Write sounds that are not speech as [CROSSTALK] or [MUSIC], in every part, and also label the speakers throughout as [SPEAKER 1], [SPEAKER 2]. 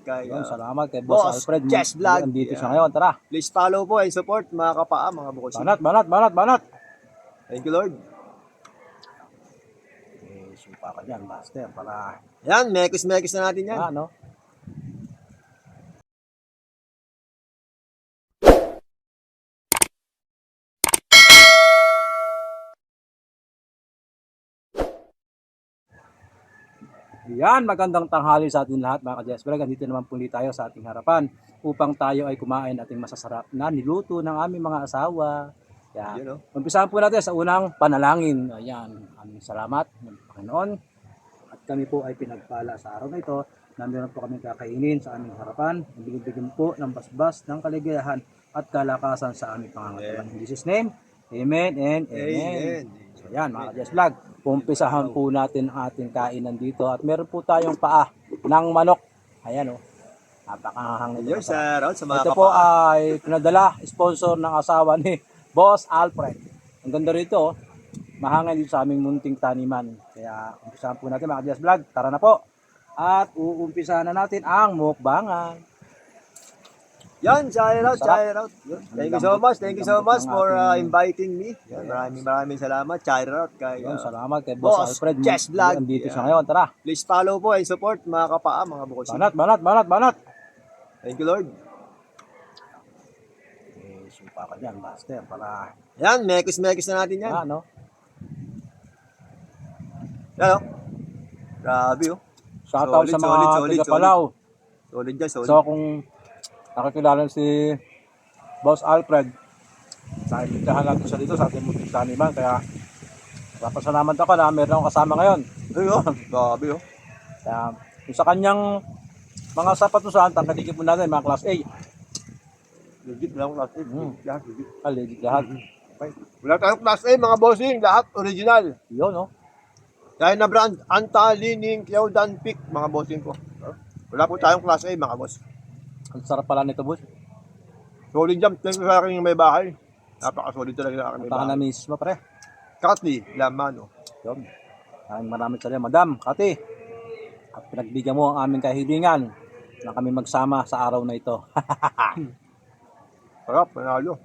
[SPEAKER 1] Kay,
[SPEAKER 2] Yun,
[SPEAKER 1] uh,
[SPEAKER 2] salamat kay Boss,
[SPEAKER 1] Boss
[SPEAKER 2] Alfred.
[SPEAKER 1] Chess Vlog.
[SPEAKER 2] Andito siya
[SPEAKER 1] Yeah.
[SPEAKER 2] ngayon. Tara.
[SPEAKER 1] please follow po and support mga kapaa, mga bukod.
[SPEAKER 2] Banat, banat, banat, banat.
[SPEAKER 1] Thank you, Lord.
[SPEAKER 2] Eh, supa ka dyan, Master. Para,
[SPEAKER 1] Yan, mekis-mekis na natin yan.
[SPEAKER 2] ah, no? Yan, magandang tanghali sa ating lahat mga ka-Jessberg. Andito naman puli tayo sa ating harapan upang tayo ay kumain ating masasarap na niluto ng aming mga asawa. Yan.
[SPEAKER 1] Yun, oh.
[SPEAKER 2] Umpisahan po natin sa unang panalangin. Ayan, aming salamat ng Panginoon. At kami po ay pinagpala sa araw na ito na meron po kami kakainin sa aming harapan. Binibigyan po ng basbas ng kaligayahan at kalakasan sa aming pangangailangan. In Jesus' name, Amen and Amen.
[SPEAKER 1] Amen.
[SPEAKER 2] So yan mga ka Vlog, umpisahan po natin ang ating kainan dito at meron po tayong paa ng manok. Ayan o, oh. napakahang
[SPEAKER 1] shout out sa mga
[SPEAKER 2] ito po ay pinadala, sponsor ng asawa ni [LAUGHS] Boss Alfred. Ang ganda rito, oh. mahangin dito sa aming munting taniman. Kaya umpisahan po natin mga Jazz Vlog. Tara na po. At uumpisahan na natin ang mukbangan.
[SPEAKER 1] Yan, shout out, shout out. Thank you so much, thank you so much for uh, inviting me. Yan, maraming maraming salamat. Shout out kay
[SPEAKER 2] Yun,
[SPEAKER 1] uh,
[SPEAKER 2] salamat kay Boss,
[SPEAKER 1] Boss
[SPEAKER 2] Alfred.
[SPEAKER 1] Jazz Vlog.
[SPEAKER 2] Andito siya ngayon. Tara.
[SPEAKER 1] Please follow po and support mga kapaa, mga bukod.
[SPEAKER 2] Banat, banat, banat, banat.
[SPEAKER 1] Thank you, Lord.
[SPEAKER 2] Eh, supa ka dyan, Master. Para,
[SPEAKER 1] Yan, mekis-mekis na natin yan.
[SPEAKER 2] ah, no?
[SPEAKER 1] Yan, oh. Grabe, oh.
[SPEAKER 2] Shoutout
[SPEAKER 1] Solid,
[SPEAKER 2] sa mga taga Palau.
[SPEAKER 1] Solid dyan, solid.
[SPEAKER 2] So kung nakakilala si Boss Alfred, nakikitahan natin siya dito sa ating munting taniman. Kaya napasalamat ako na meron akong kasama ngayon.
[SPEAKER 1] Ay, oh. Grabe, oh.
[SPEAKER 2] Kaya yung sa kanyang mga sapatusan, tangkadikin po natin mga class A.
[SPEAKER 1] Legit lang class A.
[SPEAKER 2] Mm.
[SPEAKER 1] Lahat legit.
[SPEAKER 2] Ah, legit lahat.
[SPEAKER 1] Okay. Wala tayong class A, mga bossing. Lahat original.
[SPEAKER 2] Yun, no?
[SPEAKER 1] Dahil na brand, Anta, Lining, Cloud, Pick, mga bossing ko. Wala po tayong class A, mga boss.
[SPEAKER 2] Ang sarap pala nito, boss.
[SPEAKER 1] Solid jump. Thank you sa aking may bahay. Napaka-solid talaga ng aking may
[SPEAKER 2] Baka
[SPEAKER 1] bahay.
[SPEAKER 2] na miss mo, pare.
[SPEAKER 1] Katli, Lamano.
[SPEAKER 2] Yun. Maraming maraming salamat, Madam, Kati. At pinagbigyan mo ang aming kahilingan na kami magsama sa araw na ito.
[SPEAKER 1] Sarap, panalo.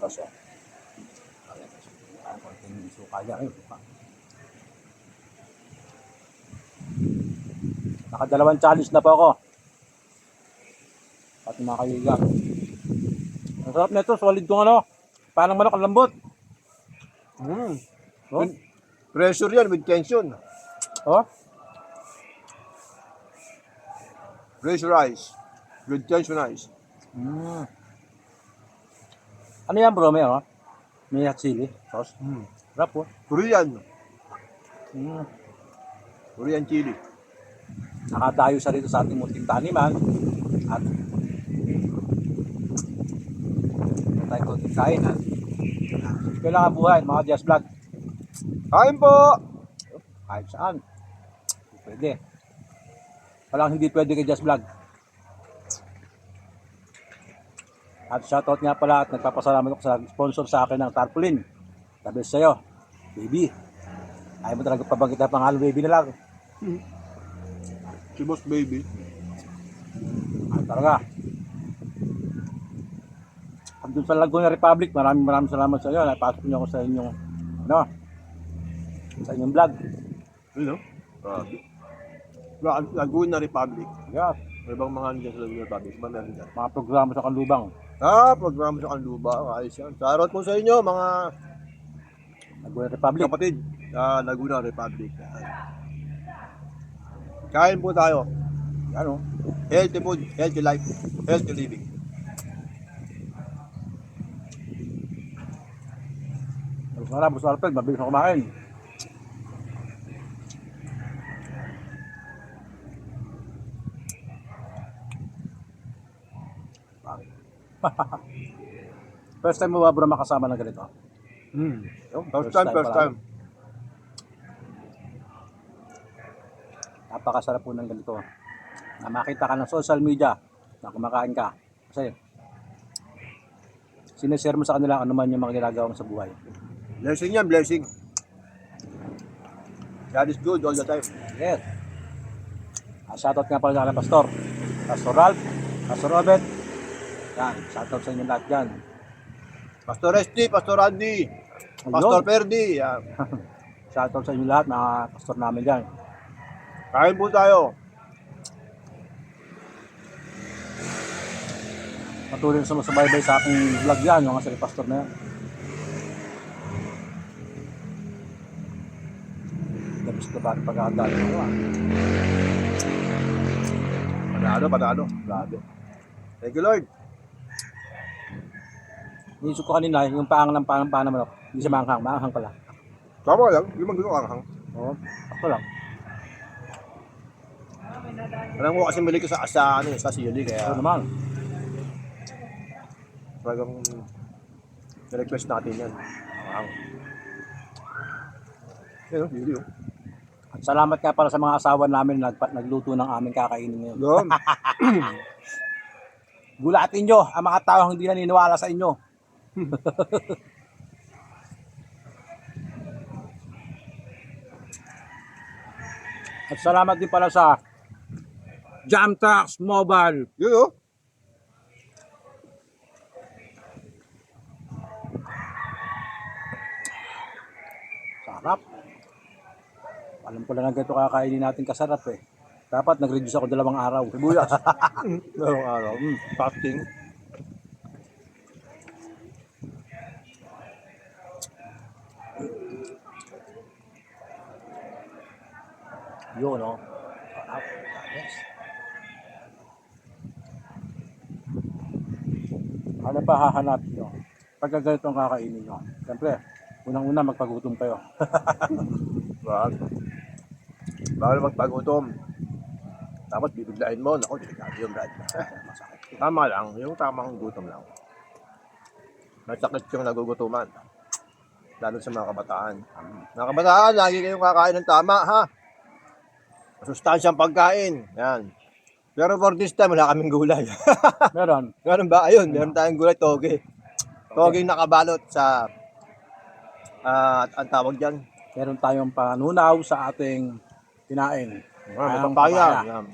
[SPEAKER 2] Kaso. Ang konting suka niya. Ayun, suka. Nakadalawang challenge na po ako. At mga kaibigan. Ang sarap nito, solid tong ano. Parang manok ang lambot.
[SPEAKER 1] Mm.
[SPEAKER 2] Oh,
[SPEAKER 1] Pressure yan with tension.
[SPEAKER 2] oh.
[SPEAKER 1] Pressurize. With tensionize.
[SPEAKER 2] Mm. Ano yan bro, may ano? May hot chili sauce.
[SPEAKER 1] Mm.
[SPEAKER 2] Sarap po.
[SPEAKER 1] Korean.
[SPEAKER 2] Mm.
[SPEAKER 1] Korean chili.
[SPEAKER 2] Nakadayo siya dito sa ating munting taniman at tayo konting kain at kailangan buhay mga Jazz Vlog.
[SPEAKER 1] Kain po!
[SPEAKER 2] kahit saan? Pwede. Walang hindi pwede kay Jazz Vlog. At shoutout nga pala at nagpapasalamat ako sa sponsor sa akin ng tarpaulin. Sabi sa'yo baby. Ayaw mo talaga pabanggit na pangalan baby na lang
[SPEAKER 1] Si Boss Baby.
[SPEAKER 2] Ah, talaga. Andun sa Laguna Republic, maraming maraming salamat sa iyo. Napasok niyo ako sa inyong, ano, sa inyong vlog.
[SPEAKER 1] Grabe. Lag- Laguna Republic.
[SPEAKER 2] Yeah,
[SPEAKER 1] May ibang mga nandiyan sa Laguna Republic. Ba meron dyan?
[SPEAKER 2] mga programa sa Kanlubang.
[SPEAKER 1] Ah, programa sa Kanluba. Ayos yan. Shoutout po sa inyo, mga
[SPEAKER 2] Laguna Republic.
[SPEAKER 1] kapatid sa Laguna Republic. Yan. Kain po tayo.
[SPEAKER 2] Ano?
[SPEAKER 1] Healthy food, healthy life, healthy living.
[SPEAKER 2] Sana, Boss Alfred, mabilis na kumain. [LAUGHS] First time mo ba bro makasama ng ganito?
[SPEAKER 1] Hmm.
[SPEAKER 2] Yung
[SPEAKER 1] First time, first time.
[SPEAKER 2] Napakasarap po ng ganito. Na makita ka ng social media na kumakain ka. Kasi sinishare mo sa kanila ano man yung mga ginagawa mo sa buhay.
[SPEAKER 1] Blessing yan, blessing. God is good all the time.
[SPEAKER 2] Yes. Ah, shoutout nga pala sa Pastor. Pastor Ralph, Pastor Robert. Yan, shoutout sa inyo lahat dyan.
[SPEAKER 1] Pastor Resty, Pastor Andy, Pastor Perdi. Yan. [LAUGHS]
[SPEAKER 2] Shoutout sa inyo lahat, mga pastor namin dyan.
[SPEAKER 1] Kain po tayo.
[SPEAKER 2] Patuloy na sumasabay sa aking vlog yan, yung mga sa pastor na yan. Tapos na ba ang pag-aandal? Ano ah?
[SPEAKER 1] Panalo, panalo. Grabe. Thank you, Lord.
[SPEAKER 2] Inisip ko kanina, yung paang ng paang paang naman ako. Hindi siya maanghang, maanghang pala.
[SPEAKER 1] Tama lang, hindi magluto ang hang.
[SPEAKER 2] Oo, ako lang.
[SPEAKER 1] Alam ko kasi mali ko sa, sa, ano, sa sili, kaya
[SPEAKER 2] naman.
[SPEAKER 1] talagang request natin yan. Ang hang. Yan, sili, oh.
[SPEAKER 2] At salamat nga pala sa mga asawa namin na nagpa- nagluto ng aming kakainin ngayon.
[SPEAKER 1] Doon. [CLEARS THROAT]
[SPEAKER 2] Gulatin nyo ang mga tao hindi naniniwala sa inyo. [LAUGHS] At salamat din pala sa Jam Trucks Mobile.
[SPEAKER 1] Yun, oh.
[SPEAKER 2] Sarap. Alam ko lang na ganito kakainin natin kasarap eh. Dapat nag-reduce ako dalawang araw.
[SPEAKER 1] Sibuyas. [LAUGHS] Dalawang araw. Mm, fasting.
[SPEAKER 2] Yun, no? Sarap. Yes. Ano pa hahanap nyo? Pagka ganito ang kakainin nyo. Siyempre, unang-una magpagutom kayo. [LAUGHS]
[SPEAKER 1] Wag. Bawal magpagutom. Tapos bibiglain mo. Naku, delikado yung Brad. [LAUGHS]
[SPEAKER 2] Masakit.
[SPEAKER 1] Tama lang. Yung tamang gutom lang. Masakit yung nagugutuman. Lalo sa mga kabataan. Mga kabataan, lagi kayong kakain ng tama, ha? Sustansyang pagkain. Yan. Pero for this time, wala kaming gulay. [LAUGHS]
[SPEAKER 2] Meron.
[SPEAKER 1] Ganun ba? Ayun, meron tayong gulay, toge. Toge nakabalot sa, ah, ang tawag dyan,
[SPEAKER 2] Meron tayong panunaw sa ating kinain.
[SPEAKER 1] Ah,
[SPEAKER 2] Ang
[SPEAKER 1] papaya.
[SPEAKER 2] papaya.
[SPEAKER 1] Yan.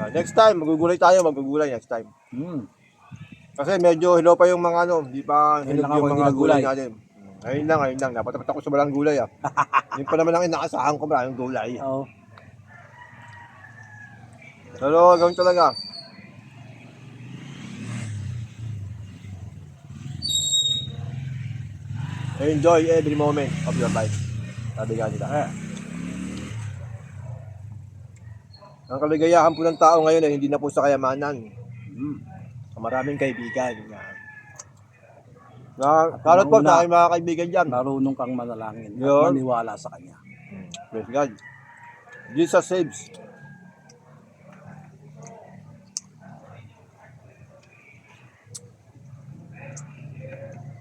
[SPEAKER 1] Ah, next time, magugulay tayo, magugulay next time.
[SPEAKER 2] Mm.
[SPEAKER 1] Kasi medyo hello pa yung mga ano, hindi pa
[SPEAKER 2] Ngayon
[SPEAKER 1] hinog
[SPEAKER 2] lang ako
[SPEAKER 1] yung
[SPEAKER 2] hindi
[SPEAKER 1] mga gulay
[SPEAKER 2] nagulay.
[SPEAKER 1] natin. Ngayon lang, ngayon lang. Dapat dapat ako sa walang gulay ah. [LAUGHS] Yun pa naman ang inaasahan ko, maraming gulay.
[SPEAKER 2] Oo.
[SPEAKER 1] Pero gawin talaga. Enjoy every moment of your life. Sabi nga nila.
[SPEAKER 2] Eh,
[SPEAKER 1] Ang kaligayahan po ng tao ngayon ay hindi na po sa kayamanan.
[SPEAKER 2] mm.
[SPEAKER 1] Maraming kaibigan. Na, karot po aking mga kaibigan dyan.
[SPEAKER 2] marunong kang manalangin at
[SPEAKER 1] Yun.
[SPEAKER 2] maniwala sa Kanya.
[SPEAKER 1] Praise God. Jesus saves.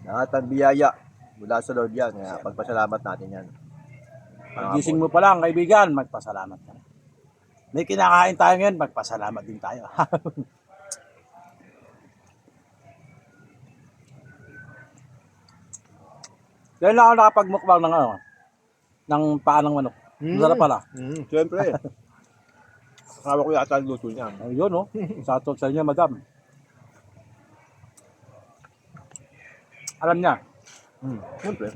[SPEAKER 1] Lahat ng biyaya mula sa Lord yan. Kaya pagpasalamat natin yan.
[SPEAKER 2] Pagising mo pa lang, kaibigan, magpasalamat ka. May kinakain tayo ngayon, magpasalamat din tayo. [LAUGHS] Dahil ako nakapagmukbang ng ano, ng paa ng manok.
[SPEAKER 1] Mm.
[SPEAKER 2] Masarap pala.
[SPEAKER 1] Mm, Siyempre. Akawa [LAUGHS] ko yata ang luto niya.
[SPEAKER 2] Ayun, no? Shoutout sa inyo, madam. Alam niya,
[SPEAKER 1] Mm, Siyempre.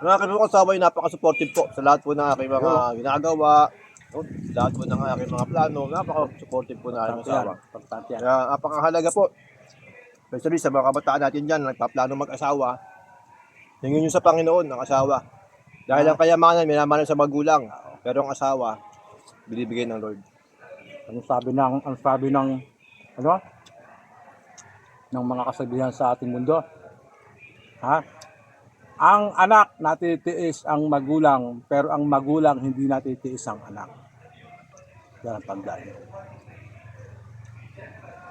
[SPEAKER 1] Mga kanong kasabay, napaka-supportive po sa lahat po ng aking mga ginagawa. No? Sa lahat po ng aking mga plano. Napaka-supportive po na aking asawa.
[SPEAKER 2] Importante yan.
[SPEAKER 1] Kaya napakahalaga po. Especially sa mga kabataan natin dyan, nagpaplano mag-asawa. Tingin nyo sa Panginoon, ang asawa. Dahil ang kayamanan, minamanan sa magulang. Pero ang asawa, binibigay ng Lord.
[SPEAKER 2] Anong sabi ng, ang sabi ng, ano? Ng mga kasabihan sa ating mundo? Ha? Ang anak natitiis ang magulang, pero ang magulang hindi natitiis ang anak. Yan ang nyo.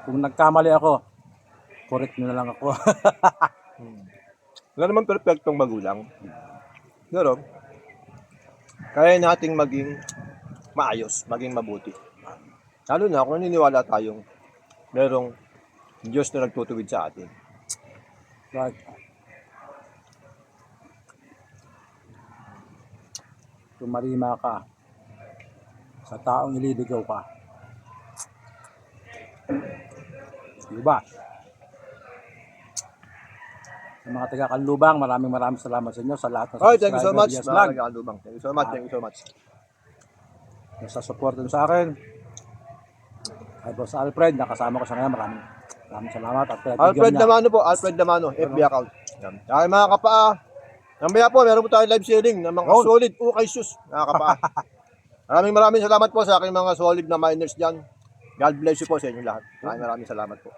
[SPEAKER 2] Kung nagkamali ako, correct nyo na lang ako. [LAUGHS]
[SPEAKER 1] Wala naman perfectong magulang. Pero, kaya nating maging maayos, maging mabuti. Lalo na kung naniniwala tayong merong Diyos na nagtutuwid sa atin.
[SPEAKER 2] Right. Tumarima ka sa taong ililigaw ka. Diba? Sa mga taga Kalubang, maraming maraming salamat sa inyo sa lahat ng
[SPEAKER 1] subscribers. Alright, thank you so much.
[SPEAKER 2] Yes,
[SPEAKER 1] mga
[SPEAKER 2] taga
[SPEAKER 1] Kalubang. Thank you so much. Thank you so much.
[SPEAKER 2] Nasa support sa akin. Kay Boss Alfred, nakasama ko siya ngayon. Maraming maraming salamat. At
[SPEAKER 1] Alfred
[SPEAKER 2] niya.
[SPEAKER 1] Damano po. Alfred Damano. FB account. Yan. Kaya mga kapaa. Mamaya po, meron po tayong live selling ng mga
[SPEAKER 2] Yun.
[SPEAKER 1] solid ukay shoes. Mga kapaa. [LAUGHS] maraming maraming salamat po sa aking mga solid na miners dyan. God bless you po sa inyo lahat. Maraming maraming salamat po.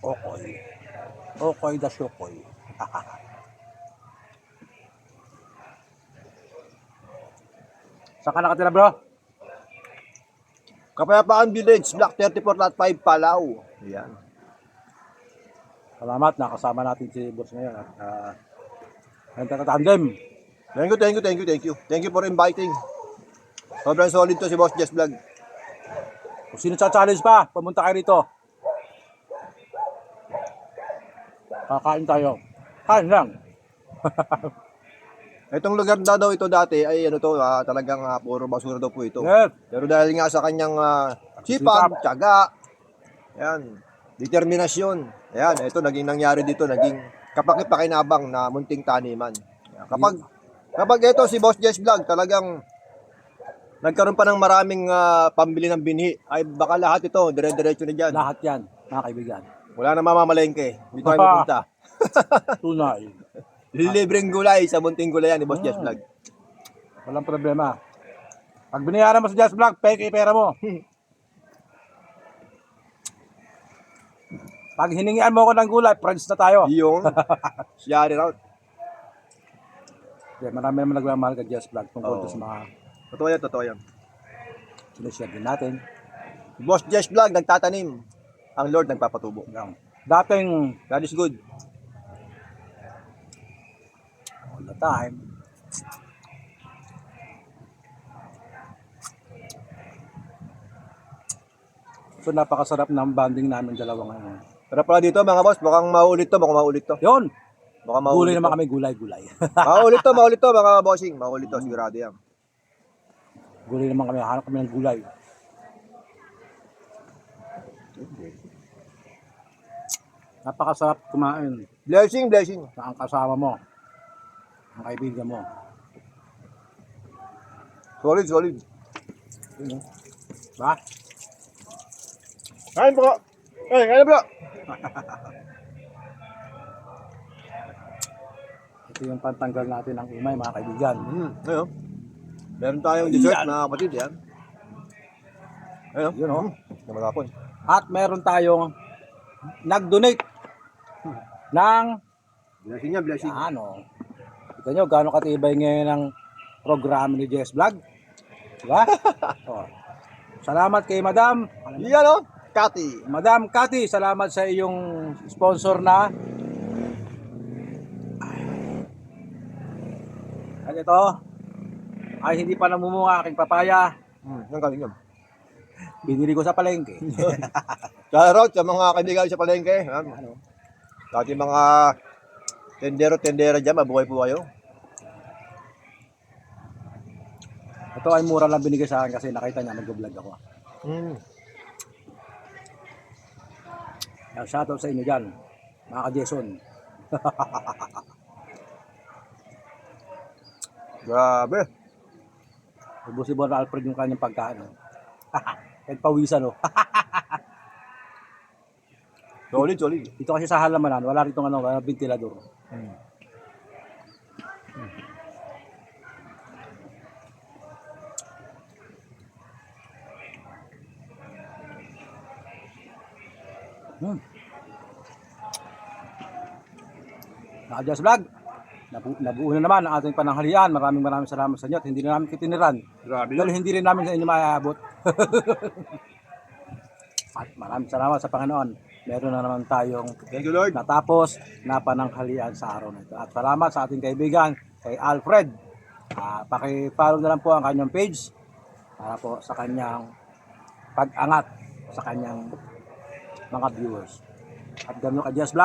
[SPEAKER 2] Okay. Okay, das [LAUGHS] okay. Saan ka nakatira bro?
[SPEAKER 1] Kapayapaan Village, Block 34 Lot 5, Palaw. Yan.
[SPEAKER 2] Salamat, nakasama natin si Boss ngayon. At uh, ang tatatandem.
[SPEAKER 1] Thank you, thank you, thank you, thank you. Thank you for inviting. Sobrang solid to si Boss Jess Vlog.
[SPEAKER 2] Kung sino sa challenge pa, pumunta kayo rito. Kakain tayo. Kain lang. [LAUGHS]
[SPEAKER 1] Itong lugar na daw ito dati ay ano to, ah, talagang ah, puro basura daw po ito.
[SPEAKER 2] Yes.
[SPEAKER 1] Pero dahil nga sa kanyang uh, sipag, tiyaga, yan, determinasyon, yan, ito naging nangyari dito, naging kapakipakinabang na munting taniman. Kapag kapag ito si Boss Jess Vlog talagang nagkaroon pa ng maraming ah, pambili ng binhi, ay baka lahat ito, dire-diretso na dyan.
[SPEAKER 2] Lahat yan, mga kaibigan.
[SPEAKER 1] Wala na mamamalengke. Dito tayo pupunta. [LAUGHS]
[SPEAKER 2] Tunay.
[SPEAKER 1] Libreng gulay sa munting gulayan ni Boss Jess
[SPEAKER 2] Ah.
[SPEAKER 1] Vlog.
[SPEAKER 2] Walang problema. Pag binayaran mo sa Just Vlog, peke pera mo. [LAUGHS] Pag hiningian mo ako ng gulay, friends na tayo.
[SPEAKER 1] Yung Siyari Route.
[SPEAKER 2] Okay, marami naman nagmamahal kay Just Vlog tungkol
[SPEAKER 1] Oo.
[SPEAKER 2] sa mga
[SPEAKER 1] Totoo yan, totoo yan.
[SPEAKER 2] sinishare din natin.
[SPEAKER 1] Boss Jess Vlog, nagtatanim. Ang Lord nagpapatubo.
[SPEAKER 2] Yung dating
[SPEAKER 1] God is good.
[SPEAKER 2] all the time, So napakasarap ng bonding namin dalawa ngayon.
[SPEAKER 1] Pero pala dito mga boss, mukhang maulit to, mukhang maulit to.
[SPEAKER 2] Yun!
[SPEAKER 1] Mukhang
[SPEAKER 2] Gulay
[SPEAKER 1] maulit
[SPEAKER 2] naman
[SPEAKER 1] to.
[SPEAKER 2] kami, gulay-gulay. [LAUGHS]
[SPEAKER 1] Maulit to, maulit to mga bossing. Maulit to, sigurado yan.
[SPEAKER 2] gulay naman kami, hanap kami ng gulay. Napakasarap kumain
[SPEAKER 1] Blessing, blessing.
[SPEAKER 2] sa ang kasama mo, ang kaibigan mo.
[SPEAKER 1] Solid, solid.
[SPEAKER 2] Ba?
[SPEAKER 1] Kain po. Kain, kain bro. [LAUGHS]
[SPEAKER 2] Ito yung pantanggal natin ng umay, mga kaibigan.
[SPEAKER 1] Hmm, ayun. Meron tayong dessert
[SPEAKER 2] Yan.
[SPEAKER 1] mga kapatid, yan. Ayun.
[SPEAKER 2] Yun, oh.
[SPEAKER 1] Na magapon.
[SPEAKER 2] At meron tayong nag-donate ng
[SPEAKER 1] Blessing yan, blessing.
[SPEAKER 2] ano. Kita nyo, gaano katibay ngayon ang programa ni Jess Vlog. Diba? [LAUGHS] oh. Salamat kay Madam.
[SPEAKER 1] Yan o, Kati.
[SPEAKER 2] Madam Cathy, salamat sa iyong sponsor na. At ito, ay hindi pa namumunga aking papaya.
[SPEAKER 1] Hmm, yan galing.
[SPEAKER 2] Binili ko sa palengke. [LAUGHS]
[SPEAKER 1] Shout out sa mga kaibigan sa palengke.
[SPEAKER 2] Ano,
[SPEAKER 1] ating mga tendero-tendera dyan, mabuhay po kayo.
[SPEAKER 2] ito ay mura lang binigay sa akin kasi nakita niya nag-vlog ako. Kaya shoutout sa inyo dyan, mga ka-Jason. [LAUGHS]
[SPEAKER 1] Grabe.
[SPEAKER 2] Ubusin mo na Alfred yung kanyang pagkain. oh. [LAUGHS] Kahit pawisan oh. [LAUGHS]
[SPEAKER 1] Solid, solid.
[SPEAKER 2] Ito kasi sa halamanan, wala rito ano, wala ventilador. Naka-Just Vlog. Nabu nabuo na naman ang ating pananghalian. Maraming maraming salamat sa inyo at hindi na namin kitiniran.
[SPEAKER 1] Grabe
[SPEAKER 2] Dahil hindi rin namin sa inyo maaabot. [LAUGHS] at maraming salamat sa Panginoon. Meron na naman tayong
[SPEAKER 1] Thank you, Lord.
[SPEAKER 2] natapos na pananghalian sa araw na ito. At salamat sa ating kaibigan, kay Alfred. Ah, paki-follow na lang po ang kanyang page para po sa kanyang pag-angat sa kanyang mga viewers. At ganun ka Just Vlog.